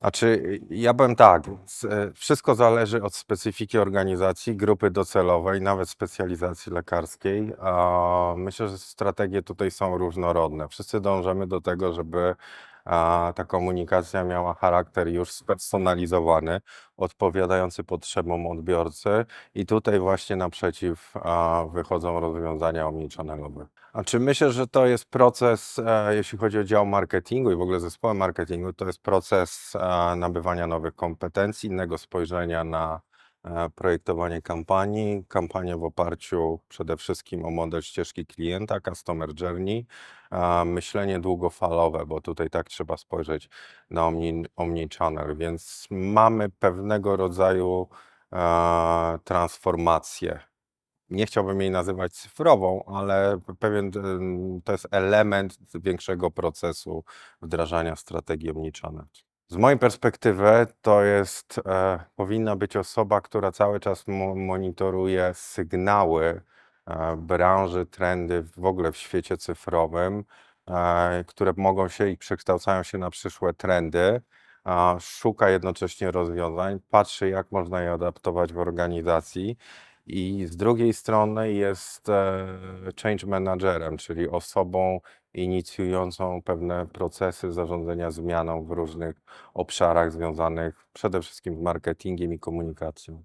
Znaczy, ja powiem tak, e, wszystko zależy od specyfiki organizacji, grupy docelowej, nawet specjalizacji lekarskiej. Myślę, że strategie tutaj są różnorodne. Wszyscy dążymy do tego, żeby a, ta komunikacja miała charakter już spersonalizowany, odpowiadający potrzebom odbiorcy i tutaj właśnie naprzeciw a, wychodzą rozwiązania omnichannel'owe. A czy myślę, że to jest proces, e, jeśli chodzi o dział marketingu i w ogóle zespoły marketingu, to jest proces e, nabywania nowych kompetencji, innego spojrzenia na projektowanie kampanii, kampanie w oparciu przede wszystkim o model ścieżki klienta, customer journey, e, myślenie długofalowe, bo tutaj tak trzeba spojrzeć na omni, omnichannel, więc mamy pewnego rodzaju e, transformację. Nie chciałbym jej nazywać cyfrową, ale pewien em, to jest element większego procesu wdrażania strategii omnichannel. Z mojej perspektywy to jest, e, powinna być osoba, która cały czas mo- monitoruje sygnały e, branży, trendy w ogóle w świecie cyfrowym, e, które mogą się i przekształcają się na przyszłe trendy. Szuka jednocześnie rozwiązań, patrzy jak można je adaptować w organizacji i z drugiej strony jest e, change managerem, czyli osobą inicjującą pewne procesy zarządzania zmianą w różnych obszarach związanych przede wszystkim z marketingiem i komunikacją.